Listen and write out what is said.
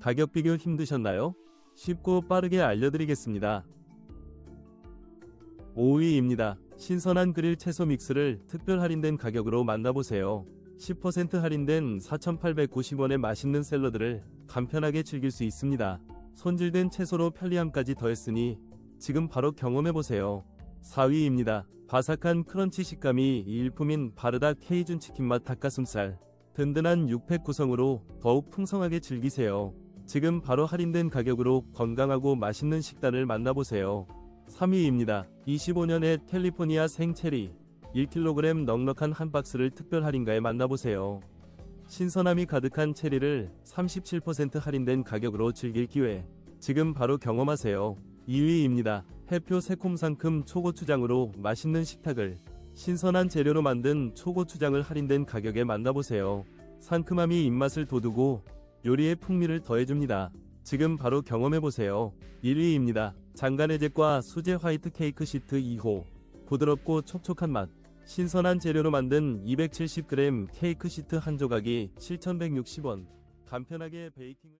가격 비교 힘드셨나요? 쉽고 빠르게 알려드리겠습니다. 5위입니다. 신선한 그릴 채소 믹스를 특별 할인된 가격으로 만나보세요. 10% 할인된 4,890원의 맛있는 샐러드를 간편하게 즐길 수 있습니다. 손질된 채소로 편리함까지 더했으니 지금 바로 경험해보세요. 4위입니다. 바삭한 크런치 식감이 일품인 바르다 케이준 치킨 맛 닭가슴살. 든든한 육팩 구성으로 더욱 풍성하게 즐기세요. 지금 바로 할인된 가격으로 건강하고 맛있는 식단을 만나보세요. 3위입니다. 25년의 캘리포니아 생체리 1kg 넉넉한 한 박스를 특별 할인가에 만나보세요. 신선함이 가득한 체리를 37% 할인된 가격으로 즐길 기회. 지금 바로 경험하세요. 2위입니다. 해표 새콤상큼 초고추장으로 맛있는 식탁을 신선한 재료로 만든 초고추장을 할인된 가격에 만나보세요. 상큼함이 입맛을 돋우고 요리의 풍미를 더해줍니다. 지금 바로 경험해보세요. 1위입니다. 장간해제과 수제 화이트 케이크 시트 2호. 부드럽고 촉촉한 맛. 신선한 재료로 만든 270g 케이크 시트 한 조각이 7,160원. 간편하게 베이킹을